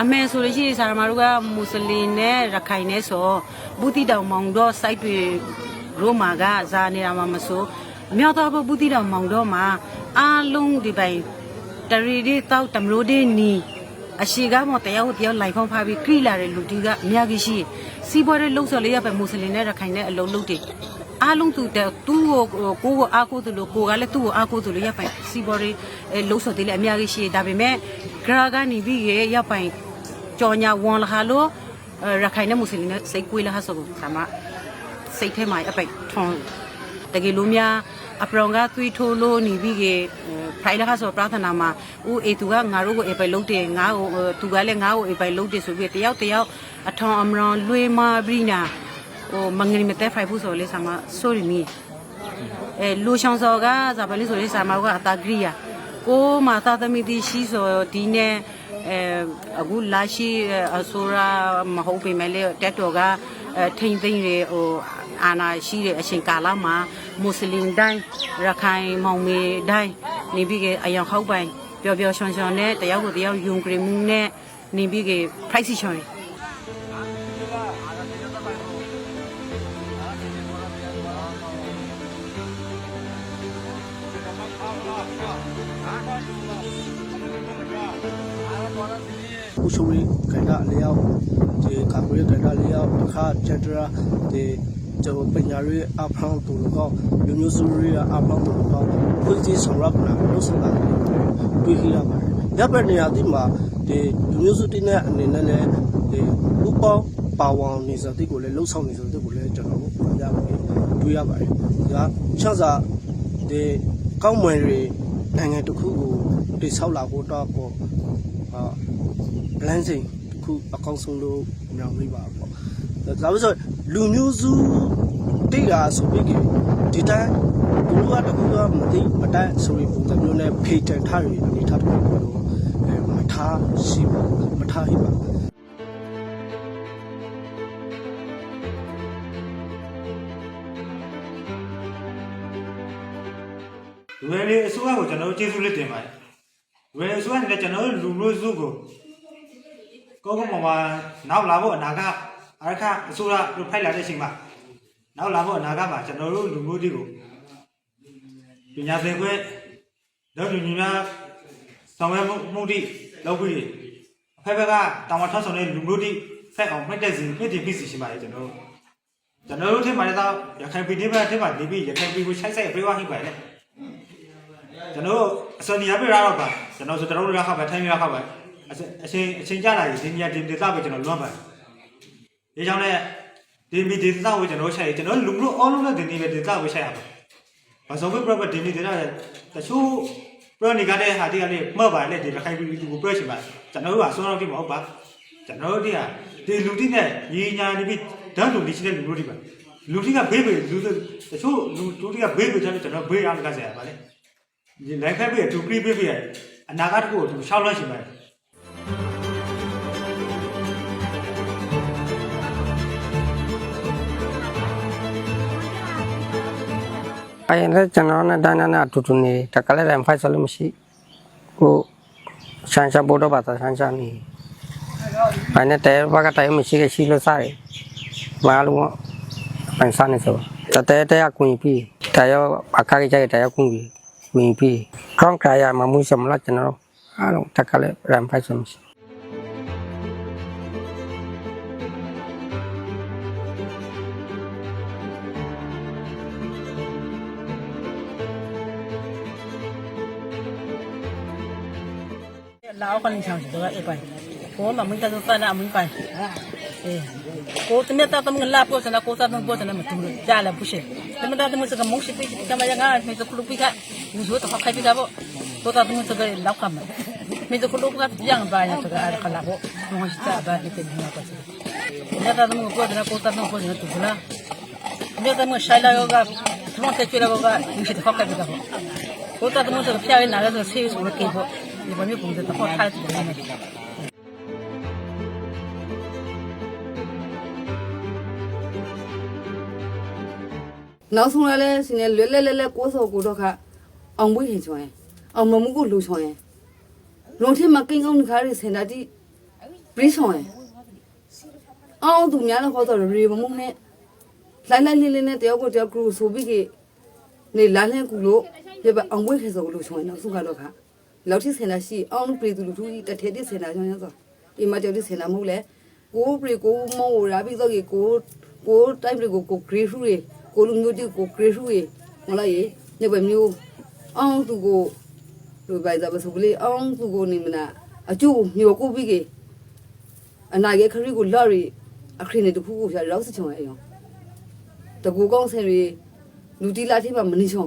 အမေဆိုလို့ရှိရင်ဆရာမတို့ကမွတ်စလင်နဲ့ရခိုင်နဲ့ဆိုဘူးတိတောင်မောင်တော့ site တွေရိုမာကဇာနေတာမှမဆိုမြောက်တော့ဘူးတိတောင်မောင်တော့မှာ အားလုံးဒီပိုင်တရီဒီတောက်တမလို့ဒီနီအရှိကမတယောက်တယောက်လိုက်ဖောင်းဖားပြီးခရီလာတဲ့လူတီကအများကြီးရှိစီးပွားရေးလှုပ်ဆော်လေးရပဲမွတ်စလင်နဲ့ရခိုင်နဲ့အလုံးလုံးတွေအားလုံးသူတဲ့သူ့ကိုကိုကိုအားကိုးသူလို့ကိုကလည်းသူ့ကိုအားကိုးသူလို့ရပိုင်စီးပွားရေးလှုပ်ဆော်သေးလည်းအများကြီးရှိဒါပေမဲ့ဂရာကနေပြီးရပိုင်ကြော်ညာဝန်လာလို့ရခိုင်နဲ့မွတ်စလင်နဲ့စိတ်ကွေးလာဆိုဆာမစိတ်ထဲမှာအပိတ်ထွန်တကယ်လို့များအ ပရောင်ကသွေးထိုးလို့နေပြီးကဖိုင်လာဆိုပရသနာမှာဦးအေသူကငါတို့ကိုအပိတ်လုံးတယ်ငါ့ကိုသူကလည်းငါ့ကိုအပိတ်လုံးတယ်ဆိုပြီးတယောက်တယောက်အထောင်အမရောင်လွေမာပြီးနာဟိုမငရီမတဲဖိုင်ဖို့ဆိုလေဆာမဆိုရီမီအဲလူချောင်းစော်ကဇာပလီဆိုလေဆာမကအတာဂရိယာကိုမာသာသမီတီရှိဆိုဒီနဲ့အဲအခုလာရှိအဆိုရာမဟုတ်ပေမဲ့လေတက်တော်ကထိမ့်သိမ့်ရဟို အာနာရှိတဲ့အချိန်ကာလမှာမွတ်စလင်တိုင်းရခိုင်မောင်မေတိုင်းနေပြီးကအယောင်ဟောက်ပိုင်ပျော်ပျော်ရွှင်ရွှင်နဲ့တယောက်ကိုတယောက်ယုံကြည်မှုနဲ့နေပြီးက price ချွန်ဥရှုရီကန္တာလျောက်ဒီကာကွယ်ကန္တာလျောက်တခါချက်တရာဒီ ကျော်ပညာရေးအဖောင်းတူလောလူမျိုးစုရေးအဖောင်းတူလောဖွဲ့စည်းဆောင်ရပါလို့ဆိုတာတွေ့ခရပါတယ်။ရပ်ပတ်နေရာဒီမှာဒီလူမျိုးစုတင်းတဲ့အနေနဲ့လည်းဒီဥပေါင်းပါဝင်နေစတဲ့ကိုလည်းလှုပ်ဆောင်နေစတဲ့ကိုလည်းကျွန်တော်တို့ကြားပါတယ်တွေ့ရပါတယ်။ဒါချမ်းသာဒီကောင်းမွန်တွေနိုင်ငံတစ်ခုကိုတိဆောက်လာဖို့တော့ပေါ့ဟာ plan စိန်တစ်ခုအကောင်းဆုံးလို့မြောင်မိပါပေါ့ ဒါဆိုဆိုလူမျိုးစုတိတ်တာဆိုပြီးကဒီတိုင်းဘလူကတခုကမသိမတတ်ဆိုပြီးပုံစံမျိုးနဲ့ဖေတန်ထားရအနေထားတစ်ခုကိုအဲမထားရှိပါမထားဟိပါဝယ်လေအစိုးရကိုကျွန်တော်တို့ကျေးဇူးလေးတင်ပါတယ်ဝယ်အစိုးရနဲ့ကျွန်တော်တို့လူမျိုးစုကိုကောကောမမနောက်လာဖို့အနာက အရခအစိုးရတို့ဖိုက်လာတဲ့အချိန်မှာနောက်လာဖို့အနာကမှာကျွန်တော်တို့လူမျိုးတွေကိုပညာသင်ခွင့်တော့လူညီများဆောင်ရွက်မှုတိလောက်ပြီးအဖက်ဖက်ကတောင်ဝထဆောင်တဲ့လူမျိုးတိဆက်အောင်မှတ်တဲ့စီမြင့်တင်ပြီးစီရှိပါတယ်ကျွန်တော်တို့ကျွန်တော်တို့ထင်ပါတယ်တော့ရခိုင်ပြည်နယ်ဘက်ထင်ပါနေပြီးရခိုင်ပြည်ကိုချိုက်ဆိုင်ပြေးဝဟိပါတယ်ကျွန်တော်အစောနေရပြရတော့ပါကျွန်တော်ဆိုကျွန်တော်တို့ရခါပဲထိုင်းရခါပဲအချင်းအချင်းကြလာရင်ဒီနေရာဒီဒေသပဲကျွန်တော်လွတ်ပါတယ် ဒီကြောင့်လည်းဒီမီဒေသကိုကျွန်တော်ချိန်ကျွန်တော်လူလို့အောလုံးနဲ့ဒီနေပဲဒေသကိုချိန်ရပါဘာဆိုပြီးပြပဒီမီဒေသတချို့ပြနေကြတဲ့ဟာတွေကလည်းမှတ်ပါလေဒီခိုင်ပြီးဒီကိုပြချင်ပါကျွန်တော်တို့ကဆွမ်းတော့ဒီမဟုတ်ပါကျွန်တော်တို့ကဒီလူတိနဲ့ညီညာနေပြီးဓာတ်လူဒီရှိတဲ့လူတို့တွေပါလူတိကဘေးဘေးလူတချို့လူတို့ကဘေးဘေးတယ်ကျွန်တော်ဘေးရမှာကစားရပါလေဒီလိုက်ခက်ပြီးတူကရီးပြီးပြီးအနာဂတ်ကိုသူရှောက်လွှတ်ရှင်ပါတယ် အရင်ကကျွန်တော်နဲ့တိုင်းနဲ့အတူတူနေတကလည်းလည်းဖိုက်ဆလို့မရှိကိုဆန်ချဘောတော့ပါဆန်ချနေဘယ်နဲ့တဲဘာကတဲမရှိခဲ့ရှိလို့စားတယ်ဘာလို့ပန်စားနေဆိုတတဲတဲအကွင်ပြီးတရောအခါကြီးကြတဲ့တရောကွင်ပြီးဝင်ပြီးကောင်းကြရမှာမှုစမလားကျွန်တော်အားလုံးတကလည်းရမ်ဖိုက်ဆမရှိ lao kan chang tu ai pai ko la mun ta tu ta na mun pai eh ko tu ne ta tam ngal la ko sana ko ta nang ko sana mutu ja la bu she ta ma ta tu sa ka mong she pi ka ma ja ga me ta kulu pi ka mu zo ta ka kai pi ga bo ko ta tu sa ka lao ka ma me ta kulu ka yang ba ya ta ka ar ka la bo mo shi ta ba ni te ni ma ka sa ne ta tu ko ta ko ta nang ko sana tu la ne ta mo sha la yo ga tu mo ta chu la bo ga ni shi ta ka kai pi ga bo ko ta tu sa ka pya na la so se so ke bo 不？ကိုတတ်မှုဆိုဖျားရနာလည်းဆိုဆေးဆိုလို့ကေဖို့ဒီဘာမျိုးပုံစံတော့ထားတယ်နောက်ဆုံးလည်းလည်းရှင်လည်းလွယ်လဲလဲလဲကိုးစောကိုတော့ခအောင်မွေးခင်ချွန်အောင်မမှုကိုလူချွန်လုံးထမကိန်းကောင်းခါရစင်တာတိပရိချွန်အောင်သူများလည်းခေါ်တော့ရေမမှုနဲ့လိုင်းလိုက်လေးလေးနဲ့တယောက်ကိုတယောက်ကူဆိုပြီးကနေလာလှန်ကူလို့ပြပအောင်မွေးခင်စောကိုလူချွန်နောက်ဆုံးကတော့ခ လောက်ထိစင်တာရှိအောင်ပြည်သူလူထုတထဲတိစင်တာချွန်ရဆိုဒီမှာကြောက်တိစင်တာမဟုတ်လေကိုပရီကိုမောရာပြီးတော့ကိုကိုတိုက်ပရီကိုကိုဂရေဖူးတွေကိုလူမျိုးတိကိုဂရေဖူးရေမလားရေညဘမျိုးအောင်သူကိုလူပိုင်စားပစုကလေးအောင်သူကိုနေမနာအကျိုးမျိုးကိုပြီးကအနာရဲ့ခရီးကိုလော်ရီအခရီးနဲ့တခုခုရှာရောက်စချုံရဲ့အယောတကူကောင်းဆင်ရီလူတီလာတိပါမနေချုံ